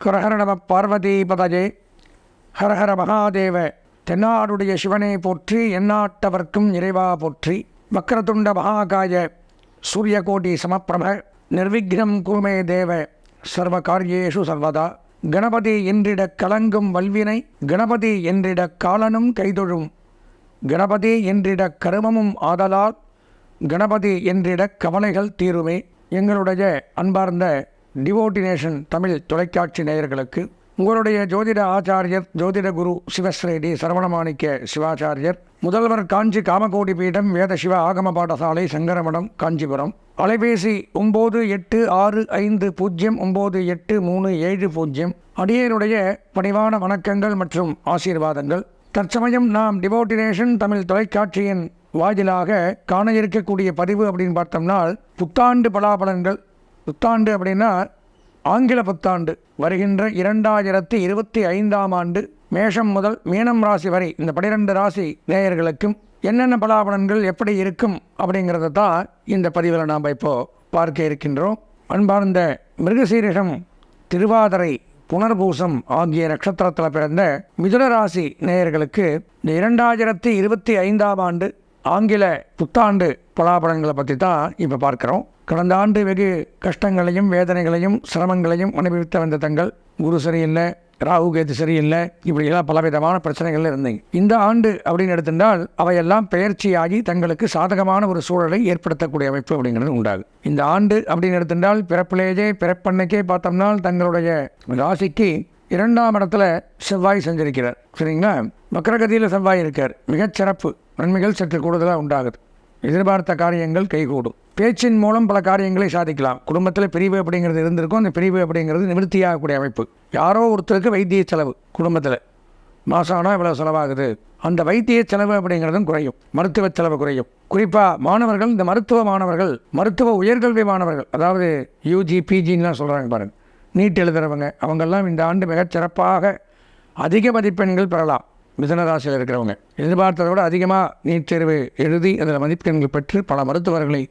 ஹரஹர நம பார்வதி பதஜே ஹரஹர மகாதேவ தென்னாடுடைய சிவனை போற்றி எந்நாட்டவர்க்கும் இறைவா போற்றி. வக்ரதுண்ட மகாகாய சூரியகோடி சமப்பிரப நிர்விக்னம் குருமே தேவ சர்வ காரியேஷு சர்வதா. கணபதி என்றிட கலங்கும் வல்வினை கணபதி என்றிட காலனும் கைதொழும். கணபதி என்றிட கருமமும் ஆதலால் கணபதி என்றிட கவலைகள் தீருமே. எங்களுடைய அன்பார்ந்த டிவோட்டினேஷன் தமிழ் தொலைக்காட்சி நேயர்களுக்கு உங்களுடைய ஜோதிட ஆச்சாரியர் ஜோதிட குரு சிவஸ்ரேடி சரவணமாணிக்க சிவாச்சாரியர் முதல்வர் காஞ்சி காமகோடி பீடம் வேத சிவ ஆகம பாடசாலை சங்கரமடம் காஞ்சிபுரம். அலைபேசி ஒம்பது எட்டு ஆறு ஐந்து பூஜ்ஜியம் ஒம்பது எட்டு மூணு ஏழு பூஜ்ஜியம் அடியனுடைய பணிவான வணக்கங்கள் மற்றும் ஆசீர்வாதங்கள். தற்சமயம் நாம் டிவோட்டினேஷன் தமிழ் தொலைக்காட்சியின் வாயிலாக காண இருக்கக்கூடிய பதிவு அப்படின்னு பார்த்தோம்னால் புத்தாண்டு பலாபலன்கள் புத்தாண்டு அப்படின்னா ஆங்கில புத்தாண்டு. வருகின்ற இரண்டாயிரத்தி இருபத்தி ஐந்தாம் ஆண்டு மேஷம் முதல் மீனம் ராசி வரை இந்த பனிரெண்டு ராசி நேயர்களுக்கும் என்னென்ன பலாபலன்கள் எப்படி இருக்கும் அப்படிங்கிறத தான் இந்த பதிவில் நாம் இப்போ பார்க்க இருக்கின்றோம். அன்பார்ந்த மிருகசீரிஷம் திருவாதிரை புனர்பூசம் ஆகிய நட்சத்திரத்தில் பிறந்த மிதுன ராசி நேயர்களுக்கு இந்த இரண்டாயிரத்தி இருபத்தி ஐந்தாம் ஆண்டு ஆங்கில புத்தாண்டு பலாபலன்களை பற்றி தான் இப்போ பார்க்குறோம். கடந்த ஆண்டு வெகு கஷ்டங்களையும் வேதனைகளையும் சிரமங்களையும் அனுபவித்து வந்த தங்கள். குரு சரியில்லை ராகு கேது சரியில்லை இப்படியெல்லாம் பலவிதமான பிரச்சனைகள் இருந்தீங்க. இந்த ஆண்டு அப்படின்னு எடுத்திருந்தால் அவையெல்லாம் பெயர்ச்சியாகி தங்களுக்கு சாதகமான ஒரு சூழலை ஏற்படுத்தக்கூடிய அமைப்பு அப்படிங்கிறது உண்டாகும் இந்த ஆண்டு அப்படின்னு எடுத்திருந்தால் பிறப்பிலேயே பிறப்பன்னைக்கே பார்த்தோம்னா தங்களுடைய ராசிக்கு இரண்டாம் இடத்துல செவ்வாய் செஞ்சிருக்கிறார். சரிங்களா? மக்கரகதியில் செவ்வாய் இருக்கார். மிகச் சிறப்பு நன்மைகள் சற்று கூடுதலாக உண்டாகுது. எதிர்பார்த்த காரியங்கள் கைகூடும். பேச்சின் மூலம் பல காரியங்களை சாதிக்கலாம். குடும்பத்தில் பிரிவு அப்படிங்கிறது இருந்திருக்கும். அந்த பிரிவு அப்படிங்கிறது நிவர்த்தியாகக்கூடிய அமைப்பு. யாரோ ஒருத்தருக்கு வைத்திய செலவு குடும்பத்தில். மாதம் ஆனால் இவ்வளோ செலவாகுது. அந்த வைத்திய செலவு அப்படிங்கிறதும் குறையும். மருத்துவ செலவு குறையும். குறிப்பாக மாணவர்கள் இந்த மருத்துவ மாணவர்கள் மருத்துவ உயர்கல்வி மாணவர்கள் அதாவது யூஜி பிஜின்லாம் சொல்கிறாங்க பாருங்கள் நீட் எழுதுகிறவங்க அவங்கெல்லாம் இந்த ஆண்டு மிகச் சிறப்பாக அதிக மதிப்பெண்கள் பெறலாம். மிதன ராசியில் இருக்கிறவங்க. எதிர்பார்த்ததை விட அதிகமாக நீட் தேர்வு எழுதி அதில் மதிப்பெண்கள் பெற்று பல மருத்துவர்களை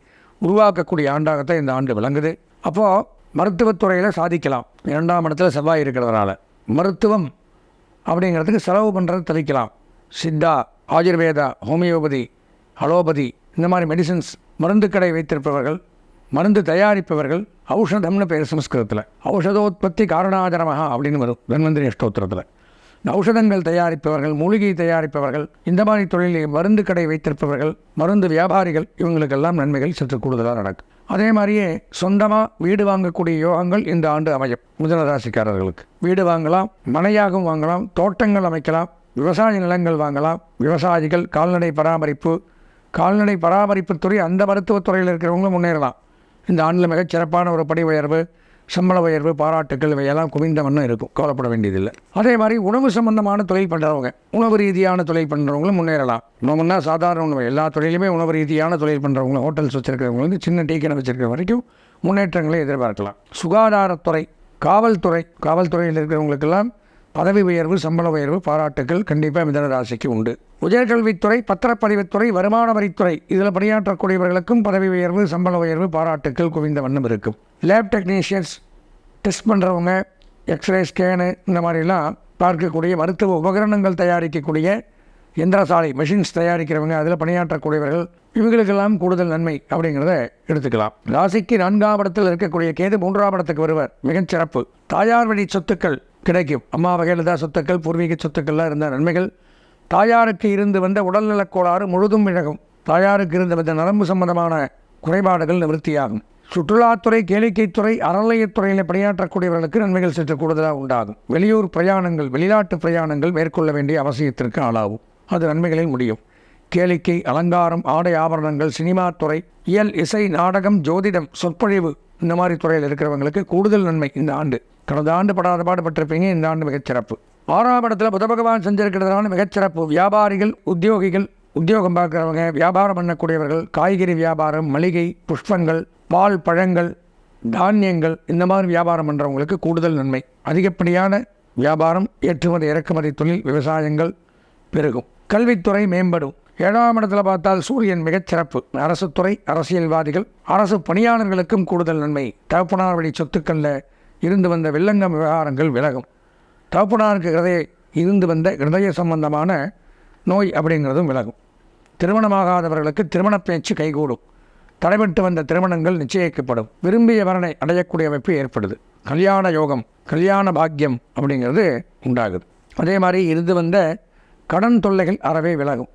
உருவாக்கக்கூடிய ஆண்டாகத்தான் இந்த ஆண்டு விளங்குது. அப்போது மருத்துவத்துறையில் சாதிக்கலாம். இரண்டாம் இடத்துல செவ்வாய் இருக்கிறதுனால. மருத்துவம் அப்படிங்கிறதுக்கு செலவு பண்ணுறது தெளிக்கலாம். சித்தா ஆயுர்வேதா ஹோமியோபதி அலோபதி இந்த மாதிரி மெடிசின்ஸ் மருந்து கடை வைத்திருப்பவர்கள் மருந்து தயாரிப்பவர்கள் ஔஷதம்னு பேர் சமஸ்கிருதத்தில். ஔஷதோத்பத்தி காரணாதாரமாக அப்படின்னு வரும். தன்வந்திரி அஷ்டோத்திரத்தில். ஔஷதங்கள் தயாரிப்பவர்கள் மூலிகை தயாரிப்பவர்கள் இந்த மாதிரி தொழிலில் மருந்து கடை வைத்திருப்பவர்கள் மருந்து வியாபாரிகள் இவங்களுக்கெல்லாம் நன்மைகள் சற்று கூடுதலாக நடக்கும் அதே மாதிரியே சொந்தமாக வீடு வாங்கக்கூடிய யோகங்கள் இந்த ஆண்டு அமையும் முதலராசிக்காரர்களுக்கு வீடு வாங்கலாம் மனையாகவும் வாங்கலாம் தோட்டங்கள் அமைக்கலாம் விவசாய நிலங்கள் வாங்கலாம் விவசாயிகள் கால்நடை பராமரிப்பு கால்நடை பராமரிப்புத்துறை அந்த மருத்துவத்துறையில் இருக்கிறவங்களும் முன்னேறலாம். இந்த ஆண்டில் மிகச் சிறப்பான ஒரு படி உயர்வு சம்பள உயர்வு பாராட்டுக்கள் இவையெல்லாம் குவிந்த வண்ணம் இருக்கும். கவலைப்பட வேண்டியதில்லை. அதே மாதிரி உணவு சம்பந்தமான தொழில் பண்ணுறவங்க உணவு ரீதியான தொழில் பண்ணுறவங்களும் முன்னேறலாம். உணவுன்னா சாதாரண உணவு. எல்லா தொழிலுமே உணவு ரீதியான தொழில் பண்ணுறவங்களும் ஹோட்டல்ஸ் வச்சுருக்கிறவங்க வந்து சின்ன டீ கடை வச்சுருக்கிற வரைக்கும் முன்னேற்றங்களை எதிர்பார்க்கலாம். சுகாதாரத்துறை காவல்துறை காவல்துறையில் இருக்கிறவங்களுக்கெல்லாம் பதவி உயர்வு சம்பள உயர்வு பாராட்டுக்கள் கண்டிப்பாக மிதன ராசிக்கு உண்டு. உயர்கல்வித்துறை பத்திரப்பதிவுத்துறை வருமான வரித்துறை இதில் பணியாற்றக்கூடியவர்களுக்கும் பதவி உயர்வு சம்பள உயர்வு பாராட்டுக்கள் குவிந்த வண்ணம் இருக்கும். லேப் டெக்னீஷியன்ஸ் டெஸ்ட் பண்ணுறவங்க எக்ஸ்ரே ஸ்கேனு இந்த மாதிரிலாம் பார்க்கக்கூடிய மருத்துவ உபகரணங்கள் தயாரிக்கக்கூடிய எந்திரசாலை மிஷின்ஸ் தயாரிக்கிறவங்க அதில் பணியாற்றக்கூடியவர்கள் இவங்களுக்கெல்லாம் கூடுதல் நன்மை அப்படிங்கிறத எடுத்துக்கலாம். ராசிக்கு நான்காம் இடத்தில் இருக்கக்கூடிய கேது மூன்றாம் இடத்துக்கு வருவர். மிகச்சிறப்பு தாயார் வழி சொத்துக்கள் கிடைக்கும். அம்மா வகையில் தான் சொத்துக்கள் பூர்வீக சொத்துக்கள்லாம் இருந்த நன்மைகள். தாயாருக்கு இருந்து வந்த உடல்நலக் கோளாறு முழுதும் விலகும். தாயாருக்கு இருந்த வந்த நரம்பு சம்பந்தமான குறைபாடுகள் நிவர்த்தியாகும். சுற்றுலாத்துறை கேளிக்கைத்துறை அறநிலையத்துறையில் பணியாற்றக்கூடியவர்களுக்கு நன்மைகள் சற்று கூடுதலாக உண்டாகும். வெளியூர் பிரயாணங்கள் வெளிநாட்டு பிரயாணங்கள் மேற்கொள்ள வேண்டிய அவசியத்திற்கு ஆளாகும். அது நன்மைகளில் முடியும். கேளிக்கை அலங்காரம் ஆடை ஆபரணங்கள் சினிமா துறை இயல் இசை நாடகம் ஜோதிடம் சொற்பொழிவு இந்த மாதிரி துறையில் இருக்கிறவங்களுக்கு கூடுதல் நன்மை இந்த ஆண்டு. கடந்த ஆண்டு படாத பாடுபட்டிருப்பீங்க இந்த ஆண்டு மிகச்சிறப்பு ஆறாம் இடத்துல புத பகவான் செஞ்சிருக்கிறதுனால மிகச்சிறப்பு வியாபாரிகள் உத்தியோகிகள் உத்தியோகம் பார்க்குறவங்க வியாபாரம் பண்ணக்கூடியவர்கள் காய்கறி வியாபாரம் மளிகை புஷ்பங்கள் பால் பழங்கள் தானியங்கள் இந்த மாதிரி வியாபாரம் பண்ணுறவங்களுக்கு கூடுதல் நன்மை. அதிகப்படியான வியாபாரம் ஏற்றுமதி இறக்குமதி தொழில் விவசாயங்கள் பெருகும். கல்வித்துறை மேம்படும். ஏழாம் இடத்துல பார்த்தால் சூரியன் மிகச்சிறப்பு அரசுத்துறை அரசியல்வாதிகள் அரசு பணியாளர்களுக்கும் கூடுதல் நன்மை. தகப்பனார் வழி சொத்துக்களில் இருந்து வந்த வில்லங்கம் விவகாரங்கள் விலகும். தகப்பனாருக்கு ஹிரதய இருந்து வந்த ஹிருதய சம்பந்தமான நோய் அப்படிங்கிறதும் விலகும். திருமணமாகாதவர்களுக்கு திருமண பேச்சு கைகூடும். தடைபட்டு வந்த திருமணங்கள் நிச்சயிக்கப்படும். விரும்பிய வரனை அடையக்கூடிய அமைப்பு ஏற்படுது. கல்யாண யோகம் கல்யாண பாக்கியம் அப்படிங்கிறது உண்டாகுது. அதே மாதிரி இருந்து வந்த கடன் தொல்லைகள் அறவே விலகும்.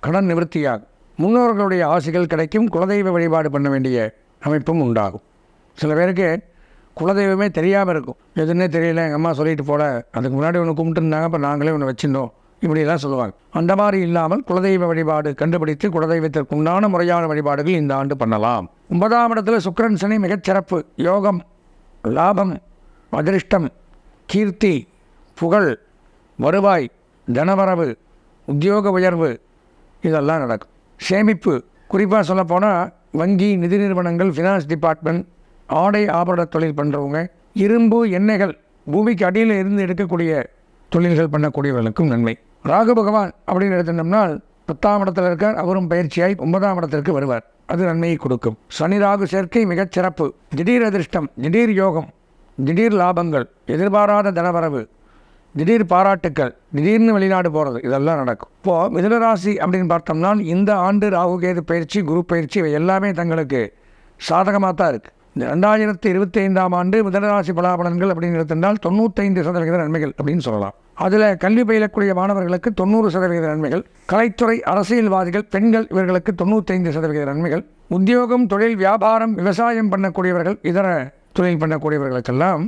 கடன் நிவர்த்தியாகும். முன்னோர்களுடைய ஆசைகள் கிடைக்கும் குலதெய்வ வழிபாடு பண்ண வேண்டிய அமைப்பும் உண்டாகும். சில பேருக்கு குலதெய்வமே தெரியாமல் இருக்கும். எதுன்னே தெரியல எங்கள் அம்மா சொல்லிட்டு போல அதுக்கு முன்னாடி ஒன்று கும்பிட்டுருந்தாங்க அப்போ நாங்களே ஒன்று வச்சிருந்தோம். இப்படிலாம் சொல்லுவாங்க. அந்த மாதிரி இல்லாமல் குலதெய்வ வழிபாடு கண்டுபிடித்து குலதெய்வத்திற்கு உண்டான முறையான வழிபாடுகள் இந்த ஆண்டு பண்ணலாம். ஒன்பதாம் இடத்துல சுக்கரன் சனி மிகச்சிறப்பு யோகம் லாபம் அதிர்ஷ்டம் கீர்த்தி புகழ் வருவாய் தனவரவு உத்தியோக உயர்வு இதெல்லாம் நடக்கும். சேமிப்பு. குறிப்பாக சொல்லப்போனால் வங்கி நிதி நிறுவனங்கள் ஃபினான்ஸ் டிபார்ட்மெண்ட் ஆடை ஆபரண தொழில் பண்ணுறவங்க இரும்பு எண்ணெய்கள் பூமிக்கு அடியில் இருந்து எடுக்கக்கூடிய தொழில்கள் பண்ணக்கூடியவர்களுக்கும் நன்மை. ராகு பகவான் அப்படின்னு எடுத்துட்டோம்னால் பத்தாம் இடத்துல இருக்கார். அவரும் பயிற்சியாய் ஒன்பதாம் இடத்திற்கு வருவார். அது நன்மையை கொடுக்கும். சனி ராகு சேர்க்கை மிகச் சிறப்பு திடீர் அதிர்ஷ்டம் திடீர் யோகம் திடீர் லாபங்கள் எதிர்பாராத தனவரவு திடீர் பாராட்டுக்கள் திடீர்னு வெளிநாடு போகிறது இதெல்லாம் நடக்கும். இப்போது மிதுனராசி அப்படின்னு பார்த்தோம்னா இந்த ஆண்டு ராகு கேது பயிற்சி குரு பயிற்சி இவை எல்லாமே தங்களுக்கு சாதகமாக தான் இருக்குது இந்த ரெண்டாயிரத்தி இருபத்தி ஐந்தாம் ஆண்டு மிதனராசி பலாபலன்கள் அப்படின்னு எடுத்திருந்தால் தொண்ணூத்தைந்து சதவிகித நன்மைகள் அப்படின்னு சொல்லலாம். அதில் கல்வி பயிலக்கூடிய மாணவர்களுக்கு தொண்ணூறு சதவிகித நன்மைகள் கலைத்துறை அரசியல்வாதிகள் பெண்கள் இவர்களுக்கு தொண்ணூத்தைந்து சதவிகித நன்மைகள் உத்தியோகம் தொழில் வியாபாரம் விவசாயம் பண்ணக்கூடியவர்கள் இதர தொழில் பண்ணக்கூடியவர்களுக்கெல்லாம்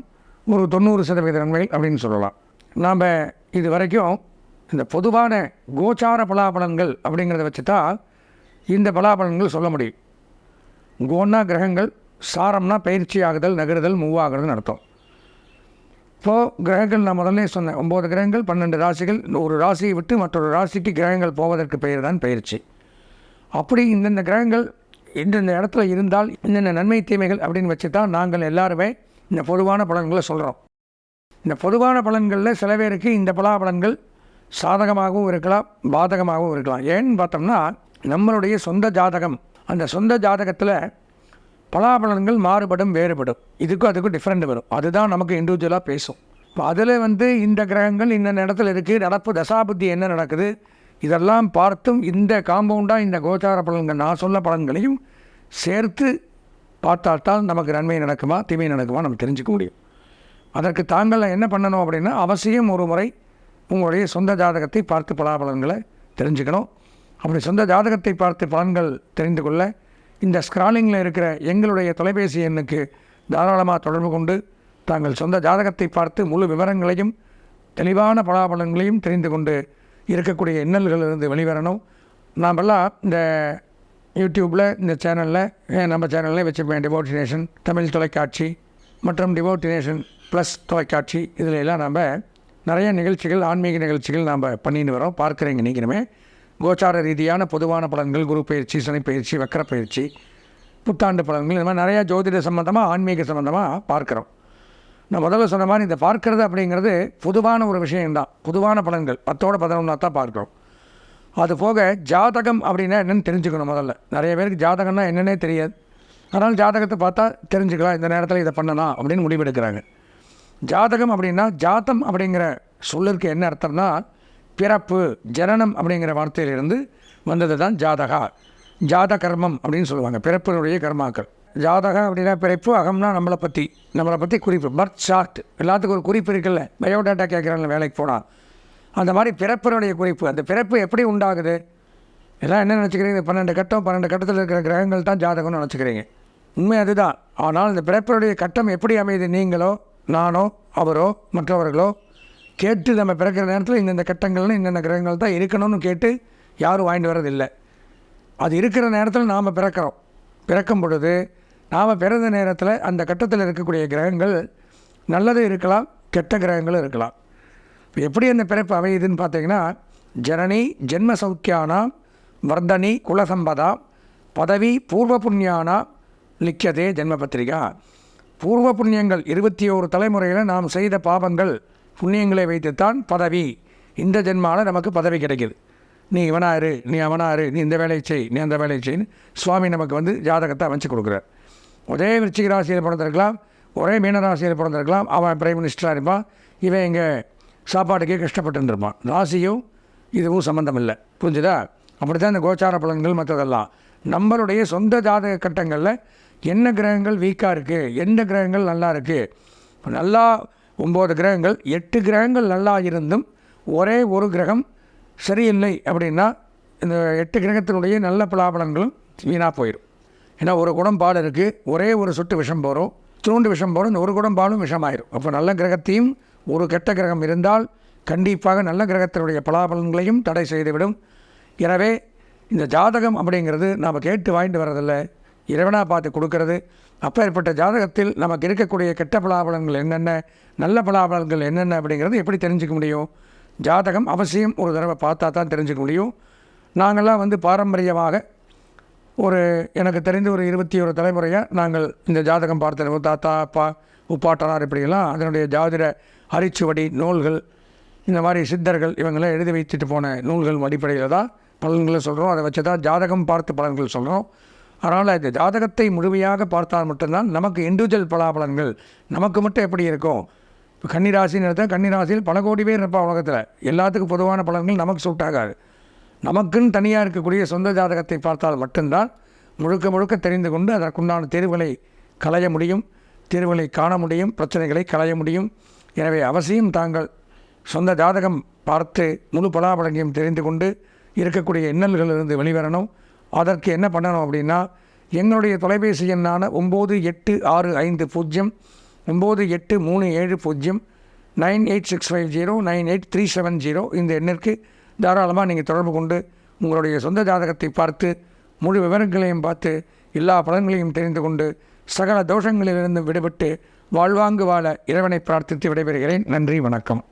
ஒரு தொண்ணூறு சதவீத நன்மைகள் அப்படின்னு சொல்லலாம். நாம் இது வரைக்கும் இந்த பொதுவான கோச்சார பலாபலன்கள் அப்படிங்கிறத வச்சு தான் இந்த பலாபலன்கள் சொல்ல முடியும். கோன்னா கிரகங்கள் சாரம்னா பயிற்சி ஆகுதல் நகருதல் மூவாகிறதுன்னு அர்த்தம். இப்போது கிரகங்கள் நான் முதல்ல சொன்னேன். ஒம்பது கிரகங்கள் பன்னெண்டு ராசிகள். ஒரு ராசியை விட்டு மற்றொரு ராசிக்கு கிரகங்கள் போவதற்கு பெயர் தான் பயிற்சி. அப்படி இந்தந்த கிரகங்கள் இந்தந்த இடத்துல இருந்தால் இந்தந்த நன்மை தீமைகள் அப்படின்னு வச்சு தான் நாங்கள் எல்லாருமே இந்த பொதுவான பலன்களை சொல்கிறோம் இந்த பொதுவான பலன்களில் சில பேருக்கு இந்த பலாபலன்கள் சாதகமாகவும் இருக்கலாம் பாதகமாகவும் இருக்கலாம். ஏன்னு பார்த்தோம்னா நம்மளுடைய சொந்த ஜாதகம் அந்த சொந்த ஜாதகத்தில் பலாபலன்கள் மாறுபடும் வேறுபடும். இதுக்கும் அதுக்கும் டிஃப்ரெண்ட் வரும். அதுதான் நமக்கு இண்டிவிஜுவலாக பேசும். இப்போ அதில் வந்து இந்த கிரகங்கள் இந்த இடத்துல இருக்குது நடப்பு தசாபுத்தி என்ன நடக்குது இதெல்லாம் பார்த்தும் இந்த காம்பவுண்டாக இந்த கோச்சார பலன்கள் நான் சொல்ல பலன்களையும் சேர்த்து பார்த்தால்தான் நமக்கு நன்மை நடக்குமா தீமை நடக்குமா நம்ம தெரிஞ்சுக்க முடியும். அதற்கு தாங்கள் என்ன பண்ணணும் அப்படின்னா அவசியம் ஒரு முறை உங்களுடைய சொந்த ஜாதகத்தை பார்த்து பலாபலன்களை தெரிஞ்சுக்கணும். அப்படி சொந்த ஜாதகத்தை பார்த்து பலன்கள் தெரிந்து கொள்ள இந்த ஸ்க்ராலிங்கில் இருக்கிற எங்களுடைய தொலைபேசி எண்ணுக்கு தாராளமாக தொடர்பு கொண்டு தாங்கள் சொந்த ஜாதகத்தை பார்த்து முழு விவரங்களையும் தெளிவான பலாபலன்களையும் தெரிந்து கொண்டு இருக்கக்கூடிய இன்னல்களிலிருந்து வெளிவரணும். நாமெல்லாம் இந்த யூடியூப்பில் இந்த சேனலில் நம்ம சேனலில் வச்சுருப்பேன் டிவோட்டினேஷன் தமிழ் தொலைக்காட்சி மற்றும் டிவோட்டினேஷன் ப்ளஸ் தொலைக்காட்சி இதில் எல்லாம் நம்ம நிறைய நிகழ்ச்சிகள் ஆன்மீக நிகழ்ச்சிகள் நாம் பண்ணிட்டு வரோம். பார்க்குறீங்க நீங்களுமே. கோச்சார ரீதியான பொதுவான பலன்கள் குரு பயிற்சி சனி பயிற்சி வக்கர பயிற்சி புத்தாண்டு பலன்கள் இந்த மாதிரி நிறையா ஜோதிட சம்மந்தமாக ஆன்மீக சம்மந்தமாக பார்க்குறோம். நான் முதல்ல சொன்ன மாதிரி இந்த பார்க்கறது அப்படிங்கிறது பொதுவான ஒரு விஷயம்தான். பொதுவான பலன்கள். பத்தோட பதினொன்றா தான் பார்க்குறோம். அது போக ஜாதகம் அப்படின்னா என்னென்னு தெரிஞ்சுக்கணும் முதல்ல. நிறைய பேருக்கு ஜாதகம்னா என்னன்னே தெரியாது. அதனால் ஜாதகத்தை பார்த்தா தெரிஞ்சுக்கலாம். இந்த நேரத்தில் இதை பண்ணலாம் அப்படின்னு முடிவெடுக்கிறாங்க. ஜாதகம் அப்படின்னா ஜாத்தம் அப்படிங்கிற சொல்லிற்கு என்ன அர்த்தம்னா பிறப்பு ஜனனம் அப்படிங்கிற வார்த்தையிலிருந்து வந்தது தான் ஜாதகா. ஜாத கர்மம் அப்படின்னு சொல்லுவாங்க பிறப்பினுடைய கர்மாக்கள். ஜாதகம் அப்படின்னா பிறப்பு அகம்னா நம்மளை பற்றி நம்மளை பற்றி குறிப்பு. Birth chart. எல்லாத்துக்கும் ஒரு குறிப்பு இருக்குல்ல. பயோடேட்டா கேட்குறாங்க வேலைக்கு போனால் அந்த மாதிரி பிறப்பினுடைய குறிப்பு. அந்த பிறப்பு எப்படி உண்டாகுது? எல்லாம் என்ன நினச்சிக்கிறீங்க? பன்னெண்டு கட்டம் பன்னெண்டு கட்டத்தில் இருக்கிற கிரகங்கள் தான் ஜாதகம்னு நினச்சிக்கிறீங்க. உண்மை அதுதான். ஆனால் இந்த பிறப்பினுடைய கட்டம் எப்படி அமையுது? நீங்களோ நானோ அவரோ மற்றவர்களோ கேட்டு நம்ம பிறக்கிற நேரத்தில் இந்தந்த கட்டங்கள்னு இந்தந்த கிரகங்கள் தான் இருக்கணும்னு கேட்டு யாரும் வாங்கிட்டு வர்றதில்லை. அது இருக்கிற நேரத்தில் நாம் பிறக்கிறோம். பிறக்கும் பொழுது நாம் பிறந்த நேரத்தில் அந்த கட்டத்தில் இருக்கக்கூடிய கிரகங்கள் நல்லது இருக்கலாம் கெட்ட கிரகங்களும் இருக்கலாம். எப்படி அந்த பிறப்பு அமையுதுன்னு பார்த்தீங்கன்னா ஜனனி ஜென்ம சௌக்கியானா வர்தனி குலசம்பதா பதவி பூர்வ புண்ணியானா லிக்கியதே ஜென்ம பத்திரிகா. பூர்வ புண்ணியங்கள் இருபத்தி ஓரு தலைமுறையில் நாம் செய்த பாவங்கள் புண்ணியங்களை வைத்துத்தான் பதவி. இந்த ஜென்மாவில் நமக்கு பதவி கிடைக்குது. நீ இவனாரு நீ அவனாரு நீ இந்த வேலையை செய் நீ அந்த வேலையை செய்ன்னு சுவாமி நமக்கு வந்து ஜாதகத்தை அமைச்சு கொடுக்குறார். ஒரே விருச்சிக ராசியில் பிறந்திருக்கலாம் ஒரே மீனராசியில் பிறந்திருக்கலாம் அவன் பிரைம் மினிஸ்டராக இருப்பான் இவன் இங்கே சாப்பாட்டுக்கே கஷ்டப்பட்டு ராசியும் இதுவும் சம்மந்தம் இல்லை புரிஞ்சுதா? அப்படி தான் இந்த கோச்சார பலன்கள் மற்றதெல்லாம். நம்மளுடைய சொந்த ஜாதக கட்டங்களில் என்ன கிரகங்கள் வீக்காக இருக்குது எந்த கிரகங்கள் நல்லா இருக்குது நல்லா ஒம்பது கிரகங்கள் எட்டு கிரகங்கள் நல்லா இருந்தும் ஒரே ஒரு கிரகம் சரியில்லை அப்படின்னா இந்த எட்டு கிரகத்தினுடைய நல்ல பலாபலன்களும் வீணாக போயிடும் ஏன்னா ஒரு குடம் பால் இருக்குது ஒரே ஒரு சொட்டு விஷம் போகிறோம் தூண்டு விஷம் போகிறோம் இந்த ஒரு குடம் பாலும் விஷமாயிரும். அப்போ நல்ல கிரகத்தையும் ஒரு கெட்ட கிரகம் இருந்தால் கண்டிப்பாக நல்ல கிரகத்தினுடைய பலாபலன்களையும் தடை செய்துவிடும். எனவே இந்த ஜாதகம் அப்படிங்கிறது நாம் கேட்டு வாங்கிட்டு வரதில்லை இறைவனாக பார்த்து கொடுக்கறது. அப்பேற்பட்ட ஜாதகத்தில் நமக்கு இருக்கக்கூடிய கெட்ட பலாபலன்கள் என்னென்ன நல்ல பலாபலன்கள் என்னென்ன அப்படிங்கிறது எப்படி தெரிஞ்சுக்க முடியும்? ஜாதகம் அவசியம் ஒரு தடவை பார்த்தா தான் தெரிஞ்சுக்க முடியும். நாங்கள்லாம் வந்து பாரம்பரியமாக ஒரு எனக்கு தெரிந்து ஒரு இருபத்தி ஒரு தலைமுறையாக நாங்கள் இந்த ஜாதகம் பார்த்து தாத்தா அப்பா உப்பாட்டனார் இப்படியெல்லாம் அதனுடைய ஜாதிட அரிச்சுவடி நூல்கள் இந்த மாதிரி சித்தர்கள் இவங்களாம் எழுதி வைத்துட்டு போன நூல்கள் அடிப்படையில் தான் பலன்களை சொல்கிறோம் அதை வச்சு தான் ஜாதகம் பார்த்து பலன்கள் சொல்கிறோம் அதனால் இந்த ஜாதகத்தை முழுமையாக பார்த்தால் மட்டும்தான் நமக்கு இண்டிவிஜுவல் பலாபலன்கள் நமக்கு மட்டும் எப்படி இருக்கும்? இப்போ கன்னிராசின்னு எடுத்தால் கன்னிராசியில் பல கோடி பேர் இருப்பா உலகத்தில். எல்லாத்துக்கும் பொதுவான பலன்கள் நமக்கு சூட் ஆகாது. நமக்குன்னு தனியாக இருக்கக்கூடிய சொந்த ஜாதகத்தை பார்த்தால் மட்டும்தான் முழுக்க முழுக்க தெரிந்து கொண்டு அதற்குண்டான தேர்வுகளை களைய முடியும் தேர்வுகளை காண முடியும் பிரச்சனைகளை களைய முடியும். எனவே அவசியம் தாங்கள் சொந்த ஜாதகம் பார்த்து முழு பலாபலங்களையும் தெரிந்து கொண்டு இருக்கக்கூடிய இன்னல்களிலிருந்து வெளிவரணும். அதற்கு என்ன பண்ணணும் அப்படின்னா எங்களுடைய தொலைபேசி எண்ணான ஒம்பது எட்டு ஆறு ஐந்து பூஜ்ஜியம் ஒம்பது எட்டு மூணு ஏழு பூஜ்ஜியம் nine eight six five zero nine eight three seven zero இந்த எண்ணிற்கு தாராளமாக நீங்கள் தொடர்பு கொண்டு உங்களுடைய சொந்த ஜாதகத்தை பார்த்து முழு விவரங்களையும் பார்த்து எல்லா பலன்களையும் தெரிந்து கொண்டு சகல தோஷங்களிலிருந்து விடுபட்டு வாழ்வாங்கு வாழ இறைவனை பிரார்த்தித்து விடைபெறுகிறேன். நன்றி வணக்கம்.